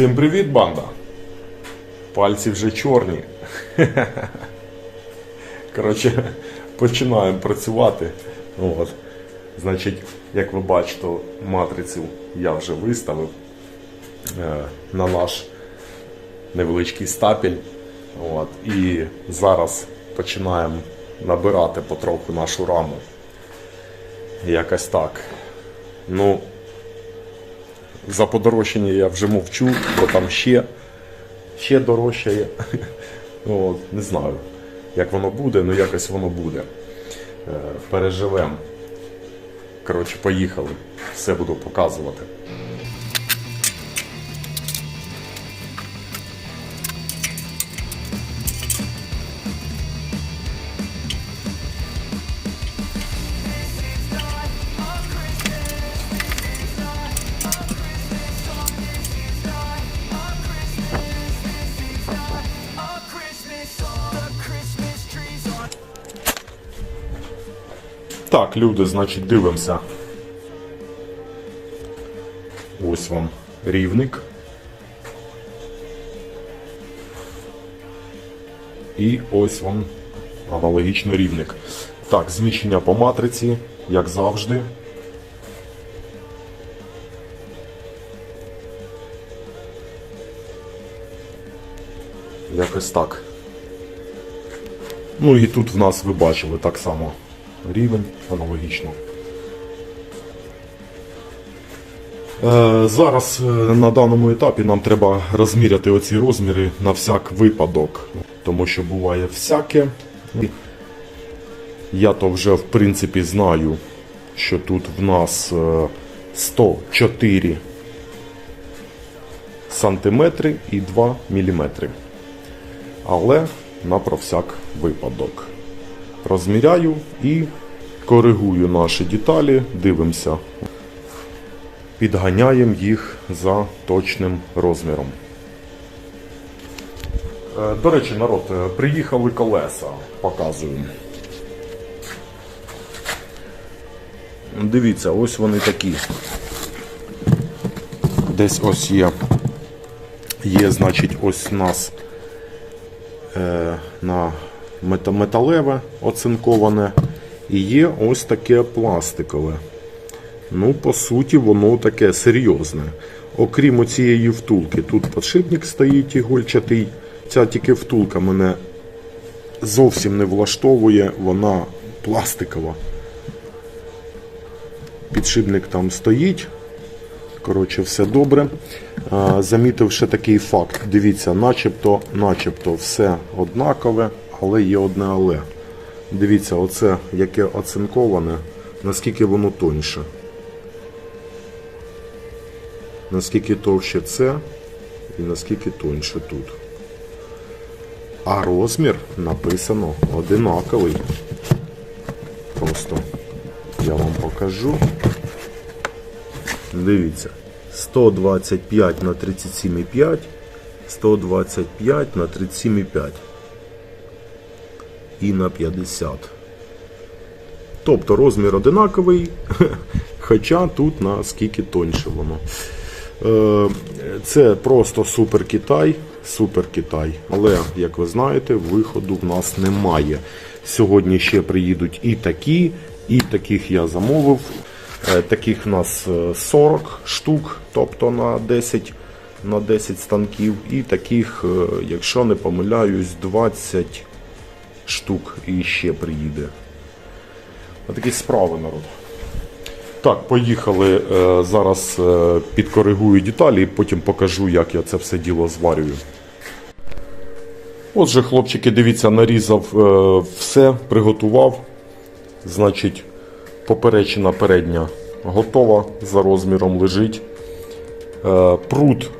Всім привіт, банда! Пальці вже чорні. Коротше, починаємо працювати. От. Значить, як ви бачите, матрицю я вже виставив е, на наш невеличкий стапель. От. І зараз починаємо набирати потроху нашу раму. Якось так. Ну, за подорожчання я вже мовчу, бо там ще, ще дорожчає. Ну, от, не знаю, як воно буде, але якось воно буде. Е, Переживемо. Коротше, поїхали. Все буду показувати. Так, люди, значить, дивимося. Ось вам рівник. І ось вам аналогічно рівник. Так, зміщення по матриці, як завжди. Якось так. Ну і тут в нас ви бачили так само рівень аналогічно. Е, Зараз е, на даному етапі нам треба розміряти оці розміри на всяк випадок, тому що буває всяке. Я то вже в принципі знаю, що тут в нас е, 104 сантиметри і 2 міліметри. Але на про всяк випадок. Розміряю і коригую наші деталі, дивимося. Підганяємо їх за точним розміром. Е, До речі, народ, е, приїхали колеса, показую. Дивіться, ось вони такі. Десь ось є. Є, значить, ось у нас е, на металеве оцинковане і є ось таке пластикове. Ну, по суті, воно таке серйозне. Окрім цієї втулки, тут подшипник стоїть ігольчатий. Ця тільки втулка мене зовсім не влаштовує, вона пластикова. Підшипник там стоїть. Коротше, все добре. Замітив ще такий факт. Дивіться, начебто, начебто все однакове, але є одне але. Дивіться, оце яке оцинковане, наскільки воно тоньше. Наскільки товще це і наскільки тоньше тут. А розмір написано одинаковий. Просто я вам покажу. Дивіться, 125 на 37,5, 125 на 37,5 і на 50. Тобто розмір одинаковий, хоча тут наскільки тоньше воно. Е, Це просто супер Китай, супер Китай. Але, як ви знаєте, виходу в нас немає. Сьогодні ще приїдуть і такі, і таких я замовив. Е, Таких в нас е, 40 штук, тобто на 10, на 10 станків. І таких, е, якщо не помиляюсь, 20 штук і ще приїде. Отакі справи, народ. Так, поїхали. Е, Зараз е, підкоригую деталі і потім покажу, як я це все діло зварюю. Отже, хлопчики, дивіться, нарізав е, все, приготував. Значить, поперечина передня готова, за розміром лежить. Прут,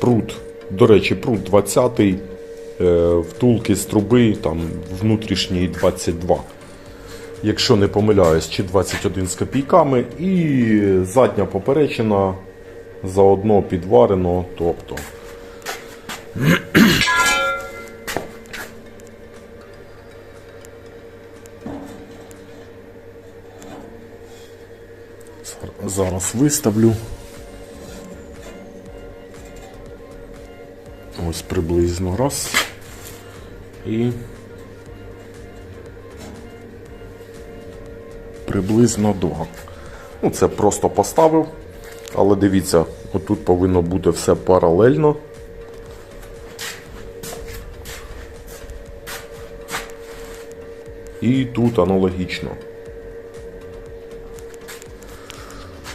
прут, до речі, прут 20 е, втулки з труби, там внутрішній 22 якщо не помиляюсь, чи 21 з копійками, і задня поперечина заодно підварено, тобто. Зараз виставлю. Ось приблизно раз. І приблизно два. Ну, це просто поставив. Але дивіться, отут повинно бути все паралельно. І тут аналогічно.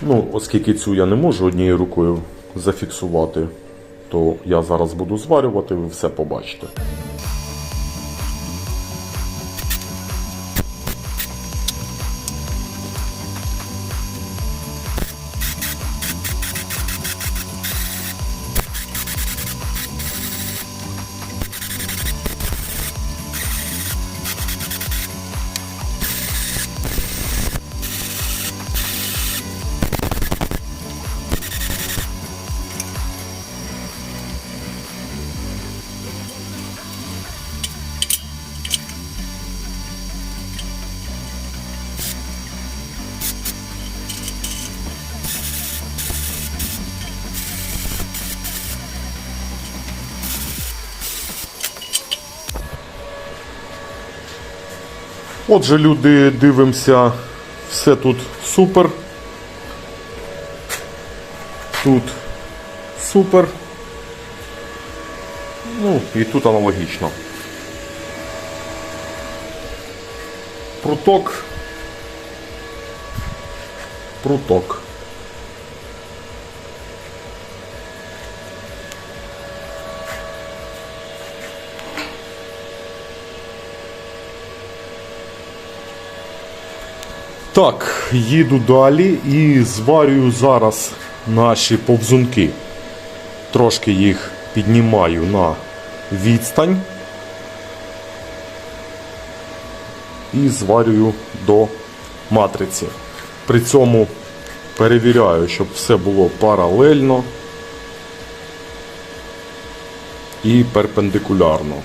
Ну, оскільки цю я не можу однією рукою зафіксувати, то я зараз буду зварювати, ви все побачите. Отже, люди, дивимося, все тут супер. Тут супер. Ну, і тут аналогічно. Пруток. Пруток. Так, їду далі і зварюю зараз наші повзунки. Трошки їх піднімаю на відстань і зварюю до матриці. При цьому перевіряю, щоб все було паралельно і перпендикулярно.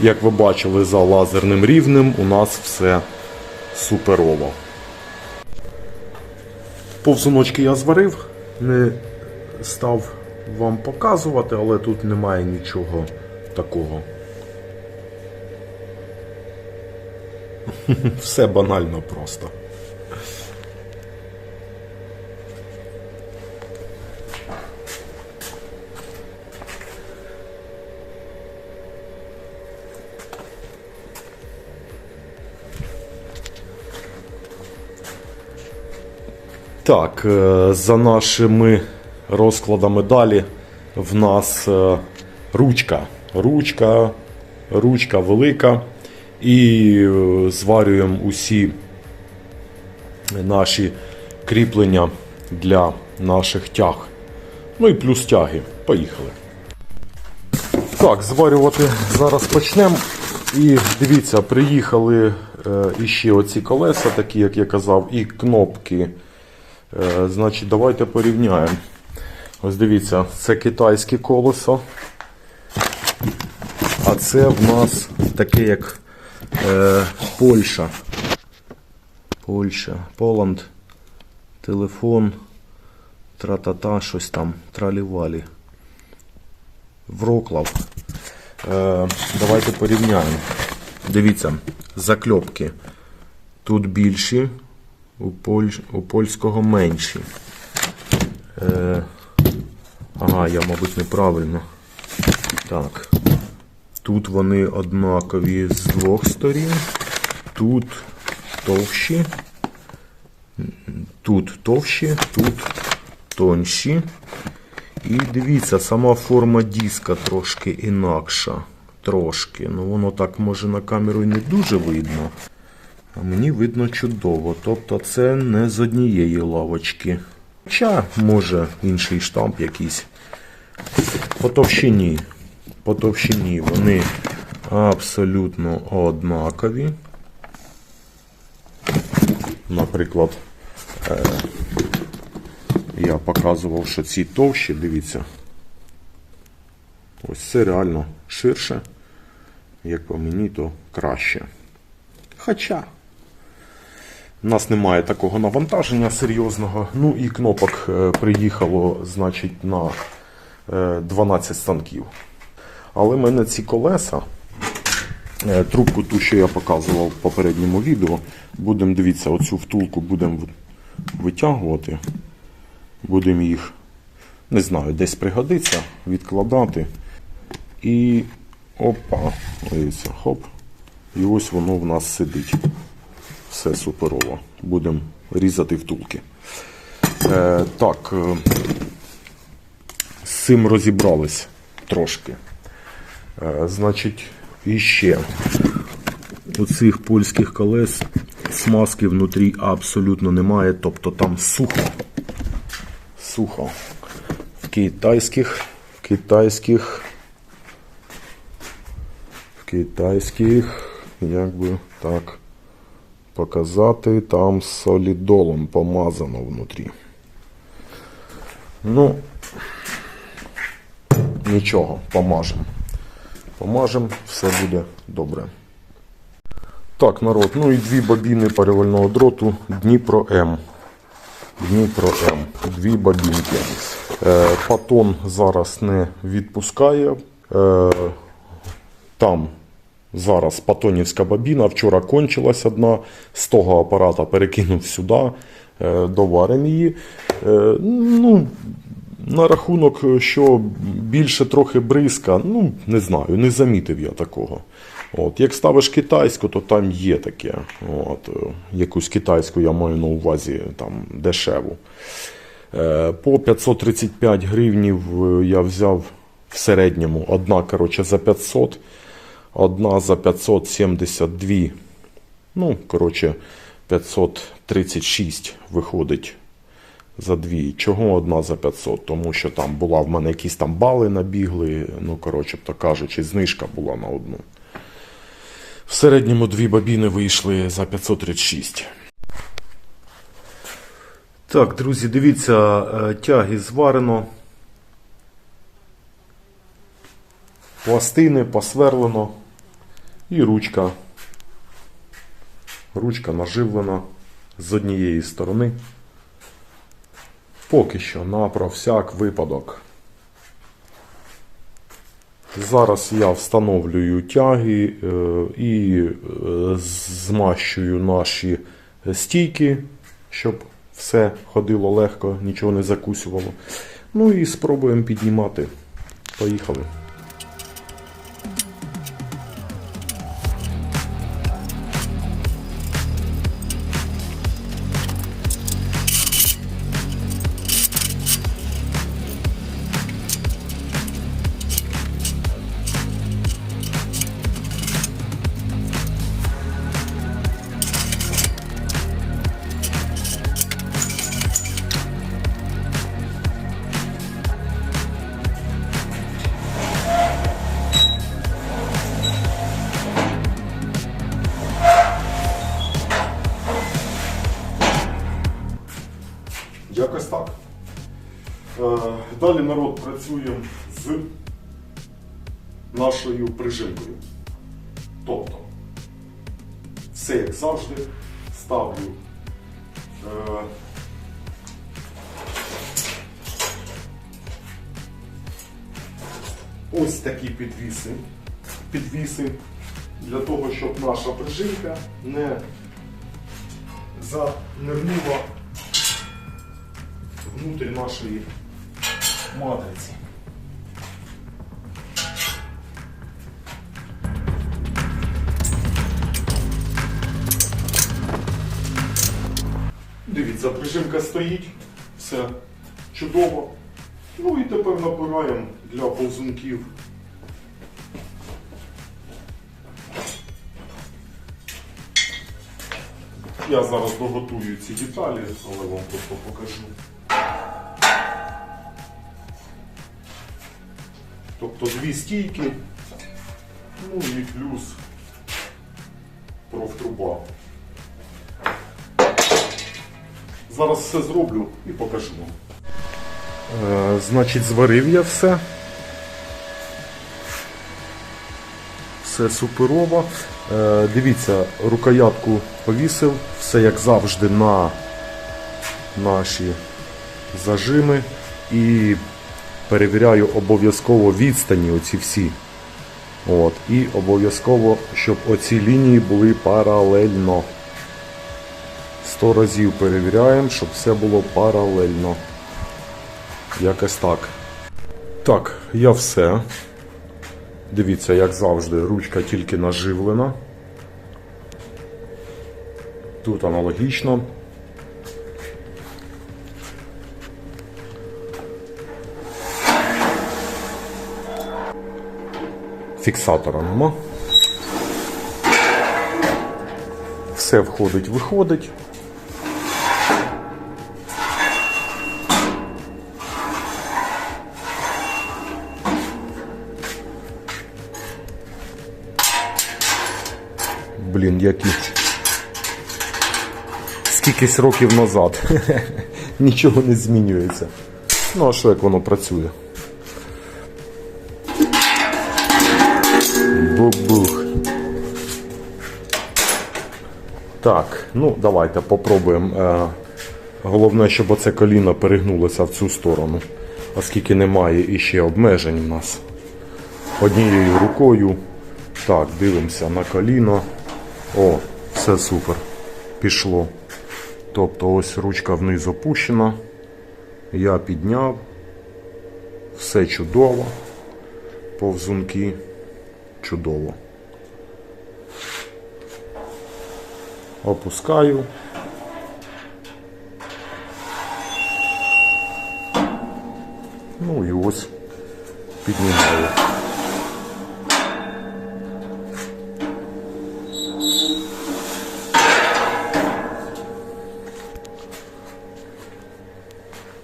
Як ви бачили за лазерним рівнем, у нас все суперово. Повзуночки я зварив, не став вам показувати, але тут немає нічого такого. Все банально просто. Так, е, за нашими розкладами далі в нас е, ручка. Ручка, ручка велика. І е, зварюємо усі наші кріплення для наших тяг. Ну і плюс тяги. Поїхали. Так, зварювати зараз почнемо. І дивіться, приїхали іще оці колеса, такі, як я казав, і кнопки. Е, значить, давайте порівняємо. Ось дивіться, це китайське колесо. А це в нас таке як е, Польща. Польща, Поланд, телефон, тра-та-та, щось там, тралівалі. Вроклав. Е, давайте порівняємо. Дивіться, закльопки. Тут більші, у, поль... у польського менші. Е... Ага, я, мабуть, неправильно. Так. Тут вони однакові з двох сторін. Тут товщі. Тут товщі, тут тонші. І дивіться, сама форма диска трошки інакша. Трошки. Ну воно так може на камеру і не дуже видно. Мені видно чудово. Тобто це не з однієї лавочки. Хоча, може, інший штамп якийсь. По товщині. По товщині вони абсолютно однакові. Наприклад, е, я показував, що ці товщі, дивіться. Ось це реально ширше. Як по мені, то краще. Хоча. У нас немає такого навантаження серйозного. Ну і кнопок е, приїхало, значить, на е, 12 станків. Але в мене ці колеса, е, трубку ту, що я показував в попередньому відео, будемо дивіться, оцю втулку будемо витягувати. Будемо їх, не знаю, десь пригодиться, відкладати. І опа, дивіться, хоп. І ось воно в нас сидить. Все суперово. Будемо різати втулки. Е, так, е, з цим розібрались трошки. Е, значить, іще у цих польських колес смазки внутрі абсолютно немає, тобто там сухо. Сухо. В китайських, в китайських, в китайських, як би так показати, там солідолом помазано внутрі. Ну, нічого, помажемо. Помажемо, все буде добре. Так, народ, ну і дві бобіни перевального дроту Дніпро М. Дніпро М. Дві бобінки. Е, патон зараз не відпускає. Е, там зараз патонівська бобіна. Вчора кончилась одна. З того апарата перекинув сюди. Е, доваримо її. Е, ну, на рахунок, що більше трохи бризка, ну, не знаю, не замітив я такого. От, як ставиш китайську, то там є таке. От, е, якусь китайську я маю на увазі там, дешеву. По 535 гривнів я взяв в середньому одна коротше, за 500, одна за 572. Ну, коротше, 536 виходить за дві. Чого одна за 500? Тому що там була в мене якісь там бали набігли, ну, коротше то кажучи, знижка була на одну. В середньому дві бабіни вийшли за 536. Так, друзі, дивіться, е, тяги зварено. Пластини посверлено. І ручка. Ручка наживлена з однієї сторони. Поки що на про всяк випадок. Зараз я встановлюю тяги е, і е, змащую наші стійки, щоб все ходило легко, нічого не закусювало. Ну і спробуємо піднімати. Поїхали. Далі народ працює з нашою прижимкою. Тобто, все як завжди, ставлю е, ось такі підвіси, підвіси для того, щоб наша прижимка не занирнула внутрь нашої матриці. Дивіться, прижимка стоїть, все чудово. Ну і тепер набираємо для повзунків. Я зараз доготую ці деталі, але вам просто покажу. Тобто дві стійки, ну і плюс профтруба. Зараз все зроблю і покажу вам. Е, значить, зварив я все. Все суперово. Е, дивіться, рукоятку повісив, все як завжди на наші зажими і перевіряю обов'язково відстані оці всі От. І обов'язково, щоб оці лінії були паралельно. Сто разів перевіряємо, щоб все було паралельно. Якось так. Так, я все. Дивіться, як завжди, ручка тільки наживлена. Тут аналогічно. Фіксатора нема. Все входить, виходить. Блін, які. Скількись років назад. Нічого не змінюється. Ну, а що як воно працює? Так, ну давайте попробуємо. Е, Головне, щоб оце коліно перегнулося в цю сторону, оскільки немає іще обмежень у нас. Однією рукою. Так, дивимося на коліно. О, все супер. Пішло. Тобто ось ручка вниз опущена. Я підняв. Все чудово. Повзунки. Чудово. Опускаю. Ну і ось піднімаю.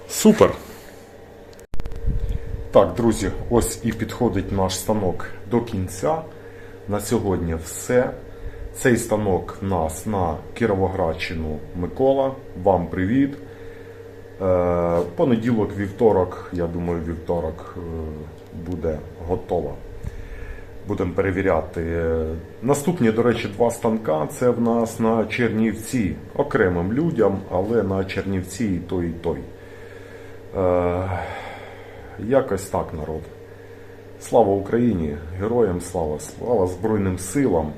Супер. Так, друзі, ось і підходить наш станок до кінця. На сьогодні все. Цей станок в нас на Кіровоградщину Микола. Вам привіт. Е, Понеділок, вівторок, я думаю, вівторок е, буде готова. Будемо перевіряти. Наступні, до речі, два станка. Це в нас на Чернівці. Окремим людям, але на Чернівці і той, і той. Е, Якось так, народ. Слава Україні! Героям слава! Слава Збройним силам!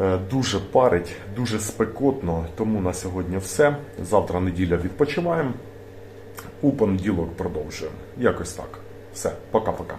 Е, Дуже парить, дуже спекотно, тому на сьогодні все. Завтра неділя відпочиваємо. У понеділок продовжуємо. Якось так. Все, пока-пока.